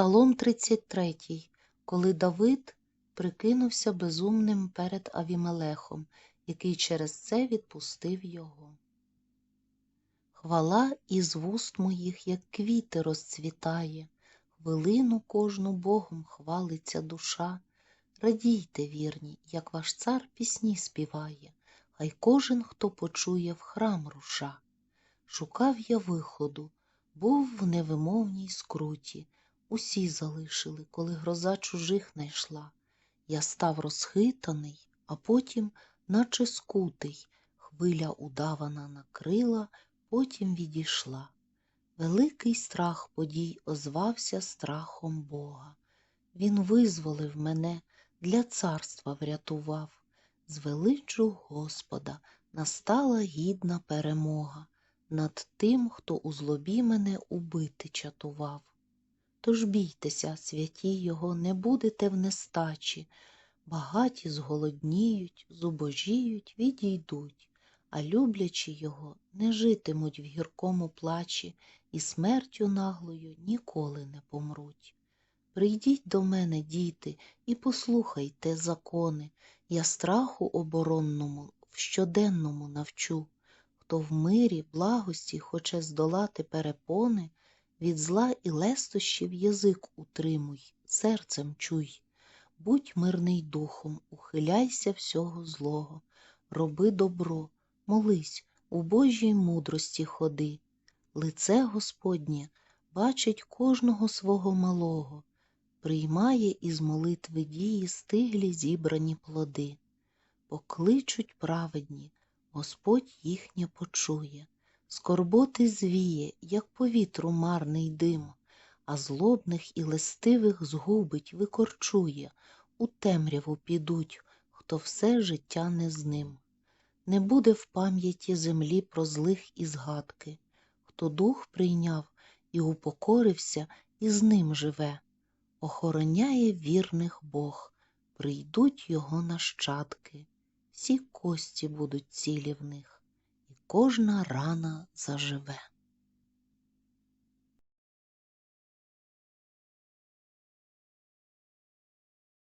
Псалом 33, коли Давид прикинувся безумним перед Авімелехом, який через це відпустив його. Хвала із вуст моїх, як квіти розцвітає, хвилину кожну Богом хвалиться душа. Радійте, вірні, як ваш цар пісні співає, хай кожен, хто почує, в храм руша. Шукав я виходу, був в невимовній скруті, усі залишили, коли гроза чужих найшла. Я став розхитаний, а потім, наче скутий, хвиля удавана накрила, потім відійшла. Великий страх подій озвався страхом Бога. Він визволив мене, для царства врятував. Звеличу Господа, настала гідна перемога над тим, хто у злобі мене убити чатував. Тож бійтеся, святі його, не будете в нестачі, багаті зголодніють, зубожіють, відійдуть, а люблячи його, не житимуть в гіркому плачі і смертю наглою ніколи не помруть. Прийдіть до мене, діти, і послухайте закони, я страху оборонному в щоденному навчу. Хто в мирі, благості хоче здолати перепони, від зла і лестощів язик утримуй, серцем чуй. Будь мирний духом, ухиляйся всього злого, роби добро, молись, у Божій мудрості ходи. Лице Господнє бачить кожного свого малого, приймає із молитви дії стиглі зібрані плоди. Покличуть праведні, Господь їхнє почує, скорботи звіє, як повітру марний дим, а злобних і листивих згубить, викорчує, у темряву підуть, хто все життя не з ним. Не буде в пам'яті землі про злих і згадки, хто дух прийняв і упокорився, і з ним живе. Охороняє вірних Бог, прийдуть його нащадки всі кості будуть цілі в них, кожна рана заживе.